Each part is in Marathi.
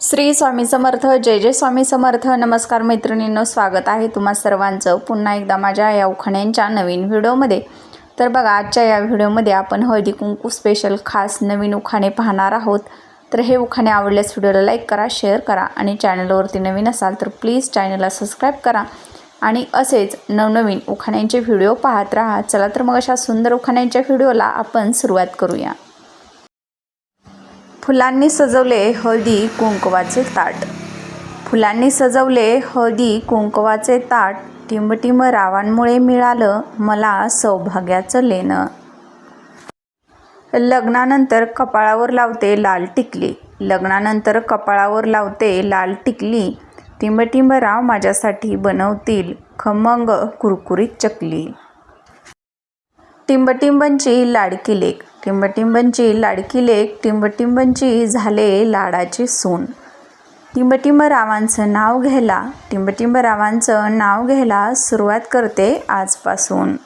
श्री स्वामी समर्थ जय जय स्वामी समर्थ. नमस्कार मैत्रिणींनो स्वागत आहे तुम्हा सर्वांचं पुन्हा एकदा माझ्या या उखाण्यांच्या नवीन व्हिडिओमध्ये. तर बघा आजच्या या व्हिडिओमध्ये आपण हळदी कुंकू स्पेशल खास नवीन उखाणे पाहणार आहोत. तर हे उखाणे आवडल्यास व्हिडिओला लाईक करा शेअर करा आणि चॅनलवरती नवीन असाल तर प्लीज चॅनलला सबस्क्राईब करा. आणि असेच नवनवीन उखाण्यांचे व्हिडिओ पाहत राहा. चला तर मग अशा सुंदर उखाण्यांच्या व्हिडिओला आपण सुरुवात करूया. फुलांनी सजवले हळदी कुंकवाचे ताट. फुलांनी सजवले हळदी कुंकवाचे ताट टिंबटिंब रावांमुळे मिळालं मला सौभाग्याचं लेणं. लग्नानंतर कपाळावर लावते लाल टिकली. लग्नानंतर कपाळावर लावते लाल टिकली. टिंबटिंब राव माझ्यासाठी बनवतील खमंग कुरकुरीत चकली. टिंबटिंबंची लाडकी लेक. टिंबटिंबंची लाडकी लेक टिंबटिंबंची झाले लाडाची सून. टिंबटिंब रावांचं नाव घ्यायला टिंबटिंब रावांचं नाव घ्यायला सुरुवात करते आजपासून.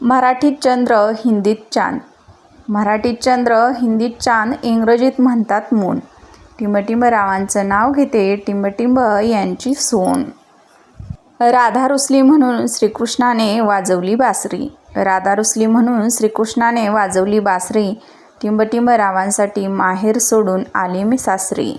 मराठीत चंद्र हिंदीत चांद. मराठीत चंद्र हिंदीत चांद इंग्रजीत म्हणतात मून. टिंबटिंब रावांचं नाव घेते टिंबटिंब यांची सून. राधा रुसली म्हणून श्रीकृष्णाने वाजवली बासरी. राधा रुसली म्हणून श्रीकृष्णाने वाजवली बासरी. टिंबटिंब रावांसाठी माहेर सोडून आली मी सासरी.